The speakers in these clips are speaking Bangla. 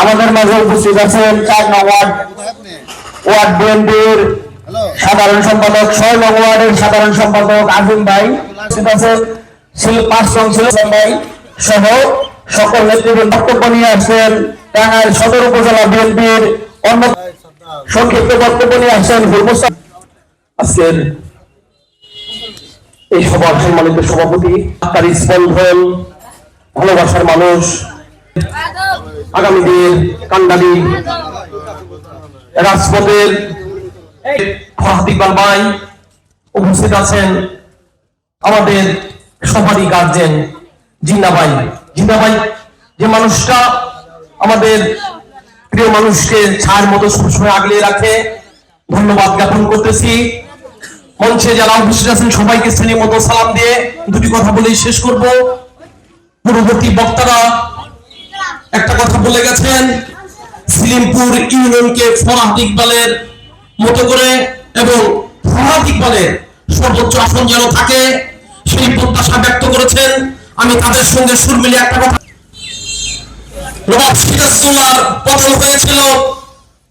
আমাদের মাঝে উপস্থিত আছেন চার নং ওয়ার্ড ওয়ার্ড বিএনপির সাধারণ সম্পাদক ছয় নং ওয়ার্ডের সাধারণ সম্পাদক আজিম ভাই উপস্থিত আছেন। পাঁচ নং ভাই সহ সকল নেতৃবৃন্দ বক্তব্য নিয়ে আসছেন। টাঙ্গাইল সদর উপজেলা বিএনপির অন্য সংক্ষিপ্ত বক্তব্য নিয়ে আসছেন আজকের এই সভার সম্মানিত সভাপতি তার স্পন্দন ভালোবাসার মানুষ। আগামী দিন কান্ডালি রাজপথের ভাই উপস্থিত আছেন আমাদের সবারই গার্জেন জিন্না ভাই। যে মানুষটা আমাদের প্রিয় মানুষকে ছাড় মতো সবসময় আগলে রাখে, ধন্যবাদ জ্ঞাপন করতেছি। মঞ্চে যারা উপস্থিত আছেন, সবাইকে শ্রেণির মতো সালাম দিয়ে দুটি কথা বলেই শেষ করব। পূর্ববর্তী বক্তারা একটা কথা বলে গেছেন, সিলিমপুর ইউনিয়নকে ফরাদ ইকবালের মতো করে এবং ফরাদ ইকবালের সর্বোচ্চ আসন যেন থাকে, সেই প্রত্যাশা ব্যক্ত করেছেন। আমি তাদের সঙ্গে সুর মিলিয়ে একটা কথা পতন হয়েছিল,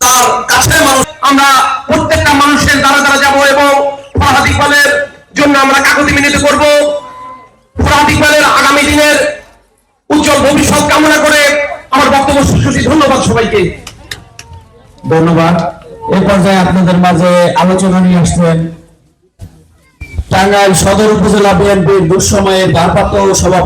তার কাছের মানুষ আমরা প্রত্যেকটা মানুষের দ্বারা দ্বারা যাব এবং ফরহাদ ইকবালের জন্য আমরা কাকতি মিনতি করব। ফরহাদ ইকবালের আগামী দিনের উজ্জ্বল ভবিষ্যৎ কামনা করে আমার বক্তব্য ধন্যবাদ সবাইকে। ধন্যবাদ। এ পর্যায়ে আপনাদের মাঝে আলোচনা নিয়ে আসছেন টাঙ্গাইল সদর উপজেলা বিএনপির দুঃসময়ের ভারপ্রাপ্ত সভাপতি